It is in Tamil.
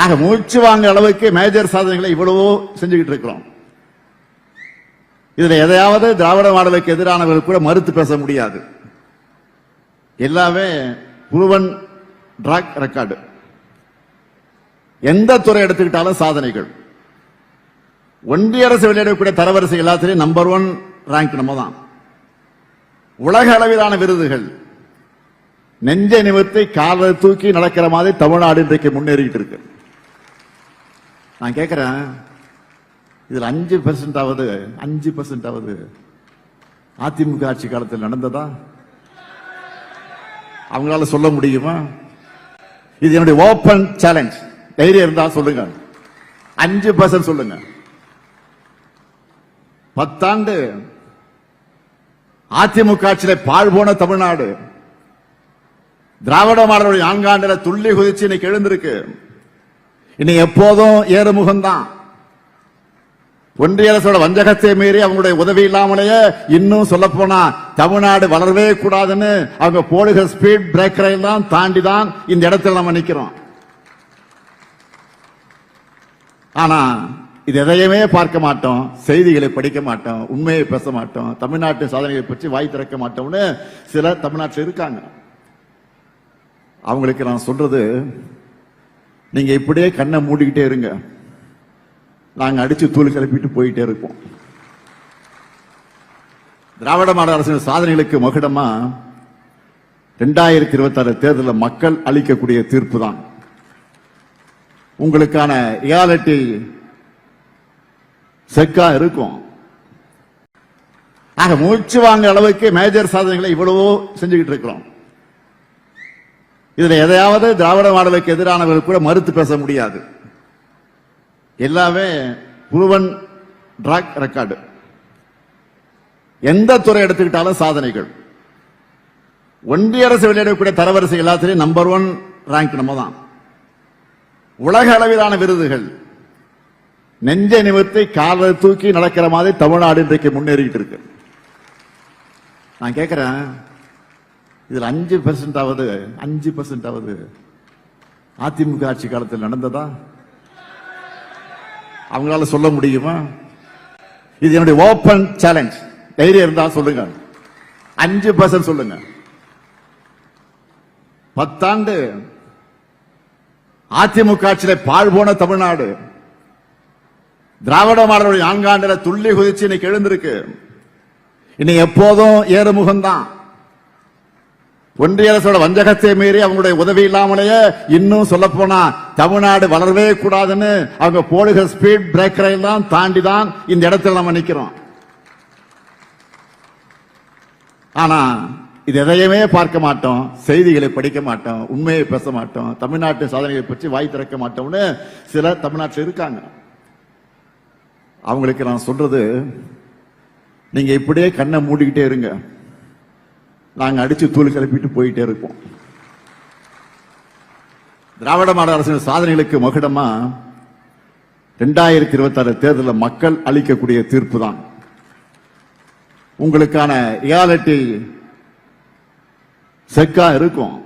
ஆக மூச்சு வாங்க அளவுக்கு மேஜர் சாதனைகளை இவ்வளவோ செஞ்சுக்கிட்டு இருக்கிறோம். இதுல எதையாவது திராவிட மாடலுக்கு எதிரானவர்கள் கூட மறுத்து பேச முடியாது. எல்லாமே புருவன் ட்ராக் ரெக்கார்டு எந்த துறை எடுத்துக்கிட்டாலும் சாதனைகள். ஒன்றிய அரசு வெளியிடக்கூடிய தரவரிசை எல்லாத்திலையும் நம்பர் ஒன் ரேங்க் நம்ம தான் உலக அளவிலான விருதுகள். நெஞ்சை நிமிர்த்தி காலை தூக்கி நடக்கிற மாதிரி தமிழ்நாடு இன்றைக்கு முன்னேறிக்கிட்டு இருக்கு. நான் கேட்கிறேன் இதுல அஞ்சு பெர்சென்ட் ஆவது அஞ்சு பெர்சென்ட் ஆவது அதிமுக ஆட்சி காலத்தில் நடந்ததா? அவங்களால சொல்ல முடியுமா? இது என்னுடைய ஓபன் சேலஞ்ச் தைரியம் இருந்தா சொல்லுங்க. அஞ்சு பர்சன்ட் சொல்லுங்க. பத்தாண்டு அதிமுக ஆட்சியில பாழ் போன தமிழ்நாடு. திராவிட மாடலுடைய நான்காண்டுல துள்ளி குதிச்சு இன்னைக்கு எழுந்திருக்கு. இனி எப்போதும் ஏறுமுகம்தான். ஒன்றிய அரசோட வஞ்சகத்தை மீறி அவங்களுடைய உதவி இல்லாமலேயே இன்னும் சொல்ல போனா தமிழ்நாடு வளரவே கூடாதுன்னு அவங்க போடுகிற ஸ்பீட் பிரேக்கரை எல்லாம் தாண்டி தான் இந்த இடத்துல நம்ம நிற்கிறோம் ஆனா இது எதையுமே பார்க்க மாட்டோம் செய்திகளை படிக்க மாட்டோம் உண்மையை பேச மாட்டோம் தமிழ்நாட்டு சாதனைகளை பற்றி வாய் திறக்க மாட்டோம்னு சில தமிழ்நாட்டில் இருக்காங்க. அவங்களுக்கு நான் சொல்றது நீங்க இப்படியே கண்ணை மூடிக்கிட்டே இருங்க. நாங்க அடிச்சு தூள் கிளப்பிட்டு போயிட்டே இருப்போம். திராவிட மாடல் அரசின் சாதனைகளுக்கு மகுடமா ரெண்டாயிரத்தி இருபத்தி ஆறு தேர்தலில் மக்கள் அளிக்கக்கூடிய தீர்ப்பு தான். உங்களுக்கான ரியாலிட்டி செக்கா இருக்கும். ஆக மூச்சு வாங்க அளவுக்கு மேஜர் சாதனைகளை இவ்வளவோ செஞ்சுக்கிட்டு இருக்கிறோம். இதுல எதையாவது திராவிட மாடலுக்கு எதிரானவர்கள் கூட மறுத்து பேச முடியாது. எல்லாமே புருவன் ட்ராக் ரெக்கார்டு எந்த துறை எடுத்துக்கிட்டாலும் சாதனைகள். ஒன்றிய அரசு வெளியிடக்கூடிய தரவரிசை எல்லாத்திலையும் நம்பர் ஒன் ரேங்க் நம்ம தான் உலக அளவிலான விருதுகள். நெஞ்சை நிமிர்த்தி காலை தூக்கி நடக்கிற மாதிரி தமிழ்நாடு இன்றைக்கு முன்னேறிக்கிட்டு இருக்கு. நான் கேட்கிறேன் இதுல அஞ்சு பெர்சென்ட் ஆவது அஞ்சு பெர்சென்ட் ஆவது அதிமுக ஆட்சி காலத்தில் நடந்ததா? அவங்களால சொல்ல முடியுமா? இது என்னுடைய ஓபன் சேலஞ்ச் தைரியம் இருந்தா சொல்லுங்க. அஞ்சு பர்சன்ட் சொல்லுங்க. பத்தாண்டு அதிமுக ஆட்சியில பாழ் போன தமிழ்நாடு. திராவிட மாடலுடைய நான்காண்டுல துள்ளி குதிச்சு இன்னைக்கு எழுந்திருக்கு. இனி எப்போதும் ஏறுமுகம்தான். ஒன்றிய அரசோட வஞ்சகத்தை மீறி அவங்களுடைய உதவி இல்லாமலேயே இன்னும் சொல்ல போனா தமிழ்நாடு வளரவே கூடாதுன்னு அவங்க போடுகிற ஸ்பீட் பிரேக்கரை எல்லாம் தாண்டி தான் இந்த இடத்துல நம்ம நிற்கிறோம் ஆனா இது எதையுமே பார்க்க மாட்டோம் செய்திகளை படிக்க மாட்டோம் உண்மையை பேச மாட்டோம் தமிழ்நாட்டு சாதனைகளை பற்றி வாய் திறக்க மாட்டோம்னு சில தமிழ்நாட்டில் இருக்காங்க. அவங்களுக்கு நான் சொல்றது நீங்க இப்படியே கண்ணை மூடிக்கிட்டே இருங்க. நாங்கள் அடித்து தூள் கிளப்பிட்டு போயிட்டே இருப்போம். திராவிட மாடல் அரசின் சாதனைகளுக்கு மகுடமா ரெண்டாயிரத்தி இருபத்தி ஆறு தேர்தலில் மக்கள் அளிக்கக்கூடிய தீர்ப்பு தான் உங்களுக்கான ரியாலிட்டி செக்கா இருக்கும்.